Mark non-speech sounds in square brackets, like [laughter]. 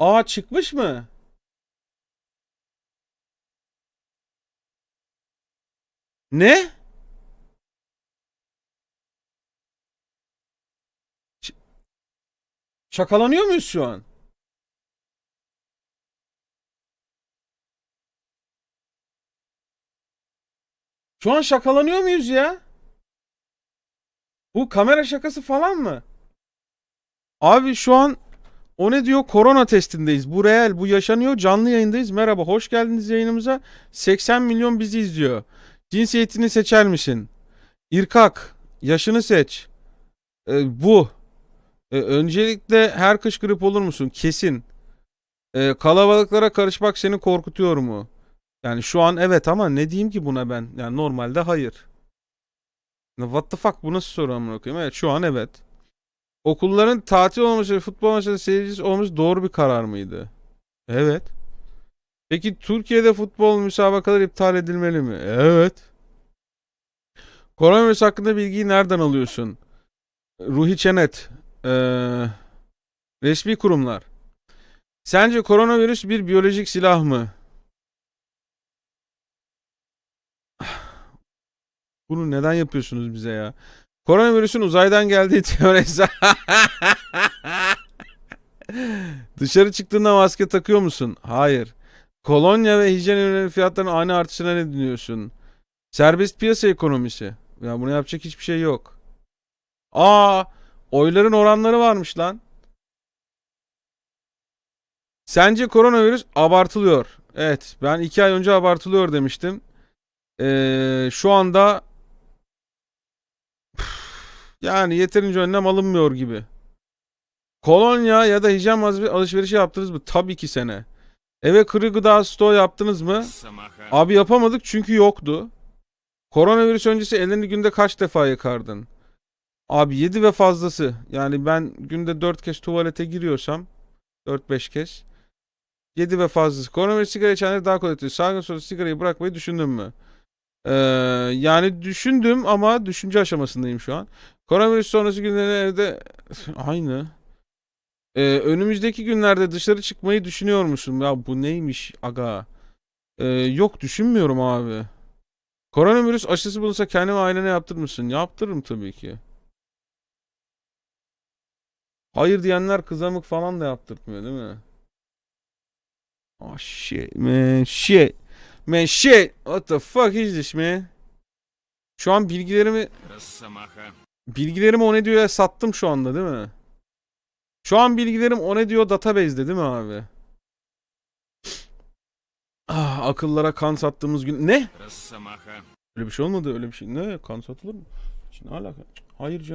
Aa çıkmış mı? Ne? Ş- Şakalanıyor muyuz şu an? Şu an şakalanıyor muyuz ya? Bu kamera şakası falan mı? Abi şu an o ne diyor? Korona testindeyiz. Bu real, bu yaşanıyor. Canlı yayındayız. Merhaba, hoş geldiniz yayınımıza. 80 milyon bizi izliyor. Cinsiyetini seçer misin? İrkak, yaşını seç. Ee, bu. Ee, öncelikle her kış grip olur musun? Kesin. Ee, kalabalıklara karışmak seni korkutuyor mu? Yani şu an evet ama ne diyeyim ki buna ben? Yani normalde hayır. What the fuck bu nasıl soru amına koyayım? Evet şu an evet. Okulların tatil olması futbol maçları seyircisi olması doğru bir karar mıydı? Evet. Peki Türkiye'de futbol müsabakaları iptal edilmeli mi? Evet. Koronavirüs hakkında bilgiyi nereden alıyorsun? Ruhi Çenet. Ee, resmi kurumlar. Sence koronavirüs bir biyolojik silah mı? [sighs] Bunu neden yapıyorsunuz bize ya? Koronavirüsün uzaydan geldiği [laughs] teorisi. Dışarı çıktığında maske takıyor musun? Hayır. Kolonya ve hijyen ürünleri fiyatlarının ani artışına ne dinliyorsun? Serbest piyasa ekonomisi. Ya buna yapacak hiçbir şey yok. Aa, oyların oranları varmış lan. Sence koronavirüs abartılıyor? Evet, ben iki ay önce abartılıyor demiştim. Ee, şu anda yani yeterince önlem alınmıyor gibi. Kolonya ya da hijyen alışverişi yaptınız mı? Tabii ki sene. Eve kuru gıda stoğu yaptınız mı? Abi yapamadık çünkü yoktu. Koronavirüs öncesi ellerini günde kaç defa yıkardın? Abi 7 ve fazlası. Yani ben günde 4 kez tuvalete giriyorsam 4-5 kez 7 ve fazlası. Koronavirüs sigara içenleri daha kolay tutuyor. Sağ sonra sigarayı bırakmayı düşündün mü? Ee, yani düşündüm ama düşünce aşamasındayım şu an. Koronavirüs sonrası günleri evde [laughs] aynı. Ee, önümüzdeki günlerde dışarı çıkmayı düşünüyor musun? Ya bu neymiş aga? Ee, yok düşünmüyorum abi. Koronavirüs aşısı bulunsa kendime ailene yaptırır mısın? Yaptırırım tabii ki. Hayır diyenler kızamık falan da yaptırtmıyor değil mi? Oh shit man shit. Man shit. What the fuck is this man? Şu an bilgilerimi... Bilgilerimi o ne diyor'ya sattım şu anda değil mi? Şu an bilgilerim o ne diyor database'de değil mi abi? Ah, akıllara kan sattığımız gün... Ne? Öyle bir şey olmadı öyle bir şey. Ne? Kan satılır mı? Şimdi alaka. Hayır canım.